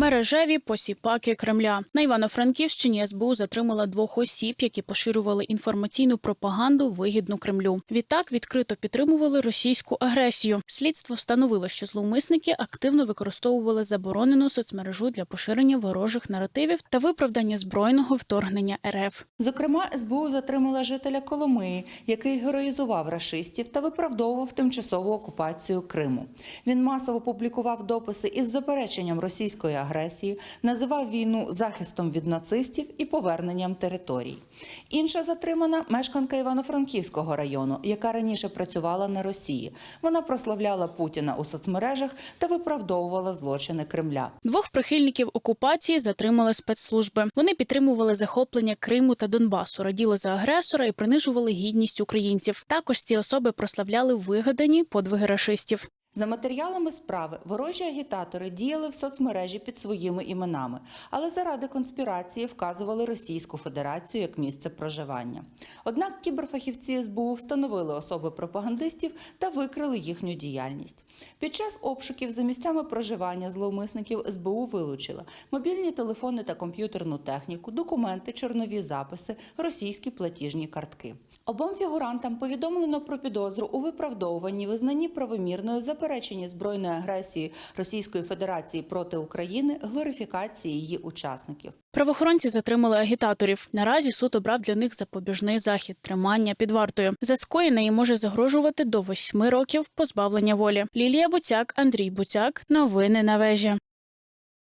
Мережеві посіпаки Кремля на Івано-Франківщині СБУ затримала двох осіб, які поширювали інформаційну пропаганду вигідну Кремлю. Відтак відкрито підтримували російську агресію. Слідство встановило, що зловмисники активно використовували заборонену соцмережу для поширення ворожих наративів та виправдання збройного вторгнення РФ. Зокрема, СБУ затримала жителя Коломиї, який героїзував рашистів та виправдовував тимчасову окупацію Криму. Він масово публікував дописи із запереченням російської агресії, називав війну захистом від нацистів і поверненням територій. Інша затримана мешканка Івано-Франківського району, яка раніше працювала на Росії. Вона прославляла Путіна у соцмережах та виправдовувала злочини Кремля. Двох прихильників окупації затримали спецслужби. Вони підтримували захоплення Криму та Донбасу, раділи за агресора і принижували гідність українців. Також ці особи прославляли вигадані подвиги рашистів. За матеріалами справи ворожі агітатори діяли в соцмережі під своїми іменами, але заради конспірації вказували Російську Федерацію як місце проживання. Однак кіберфахівці СБУ встановили особи пропагандистів та викрили їхню діяльність. Під час обшуків за місцями проживання зловмисників СБУ вилучила мобільні телефони та комп'ютерну техніку, документи, чорнові записи, російські платіжні картки. Обом фігурантам повідомлено про підозру у виправдовуванні, визнанні правомірної запереченні збройної агресії Російської Федерації проти України, глорифікації її учасників. Правоохоронці затримали агітаторів. Наразі суд обрав для них запобіжний захід тримання під вартою. За скоєне їм може загрожувати до восьми років позбавлення волі. Лілія Буцяк, Андрій Буцяк. Новини на вежі.